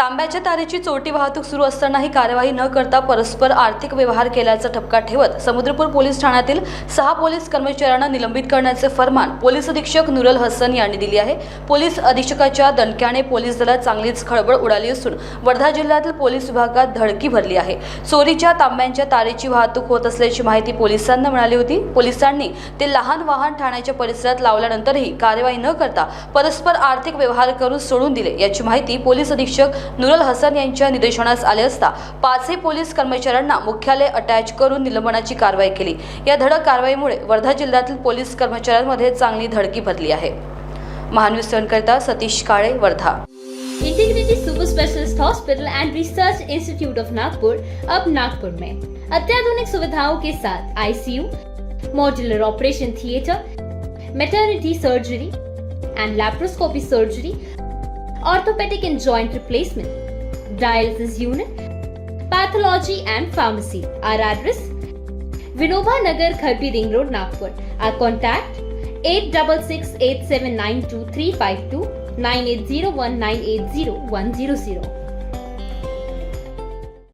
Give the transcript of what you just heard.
तांब्याच्या तारेची चोरटी वाहतूक सुरू असतानाही कार्यवाही न करता परस्पर आर्थिक व्यवहार केल्याचा ठपका ठेवत समुद्रपूर पोलीस ठाण्यातील सहा पोलीस कर्मचाऱ्यांना निलंबित करण्याचे फरमान पोलीस अधीक्षक नुरल हसन यांनी दिली आहे. पोलीस अधीक्षकाच्या दणक्याने पोलीस दलात चांगलीच खळबळ उडाली असून वर्धा जिल्ह्यातील पोलीस विभागात धडकी भरली आहे. चोरीच्या तांब्यांच्या तारेची वाहतूक होत असल्याची माहिती पोलिसांना मिळाली होती. पोलिसांनी ते लहान वाहन ठाण्याच्या परिसरात लावल्यानंतरही कार्यवाही न करता परस्पर आर्थिक व्यवहार करून सोडून दिले याची माहिती पोलीस अधीक्षक नुरल हसन यांच्या निदर्शनास आले असता पाचही पोलीस कर्मचाऱ्यांना मुख्यालय अटॅच करून निलंबनाची कारवाई केली. या धडक कारवाईमुळे वर्धा जिल्ह्यातील पोलीस कर्मचाऱ्यांमध्ये चांगली धडकी भरली आहे. Mahanews Satish Kale Wardha. Integrity super specialist hospital and research institute of Nagpur अब नागपुर में. अत्याधुनिक सुविधाओं के साथ ICU modular operation theatre maternity surgery and laparoscopy surgery orthopedic and joint replacement, dialysis unit, pathology and pharmacy. Our address Vinoba Nagar Kharbi Ring Road, Nagpur. Our contact 866 879 2352 9801 980